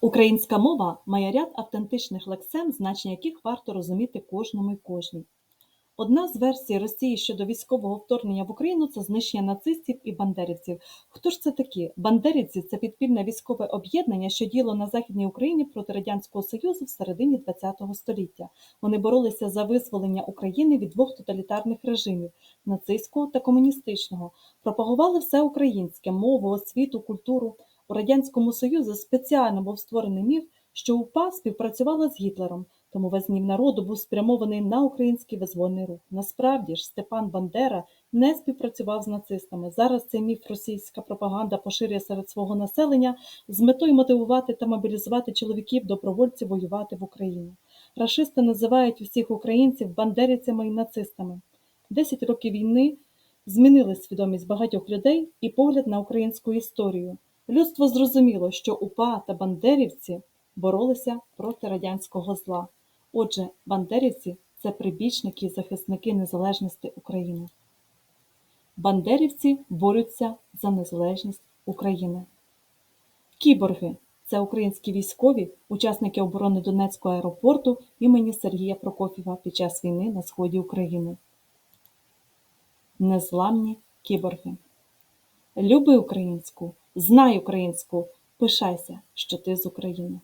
Українська мова має ряд автентичних лексем, значення яких варто розуміти кожному й кожній. Одна з версій Росії щодо військового вторгнення в Україну це знищення нацистів і бандерівців. Хто ж це такі? Бандерівці це підпільне військове об'єднання, що діяло на Західній Україні проти Радянського Союзу в середині ХХ століття. Вони боролися за визволення України від двох тоталітарних режимів нацистського та комуністичного, пропагували все українське мову, освіту, культуру. У Радянському Союзі спеціально був створений міф, що УПА співпрацювала з Гітлером, тому весь народу був спрямований на український визвольний рух. Насправді ж Степан Бандера не співпрацював з нацистами. Зараз цей міф російська пропаганда поширює серед свого населення з метою мотивувати та мобілізувати чоловіків добровольців воювати в Україні. Рашисти називають усіх українців бандерівцями і нацистами. Десять років війни змінили свідомість багатьох людей і погляд на українську історію. Людство зрозуміло, що УПА та бандерівці боролися проти радянського зла. Отже, бандерівці це прибічники і захисники незалежності України. Бандерівці борються за незалежність України. Кіборги це українські військові, учасники оборони Донецького аеропорту імені Сергія Прокофєва під час війни на сході України. Незламні кіборги. Люби українську, знай українську, пишайся, що ти з України.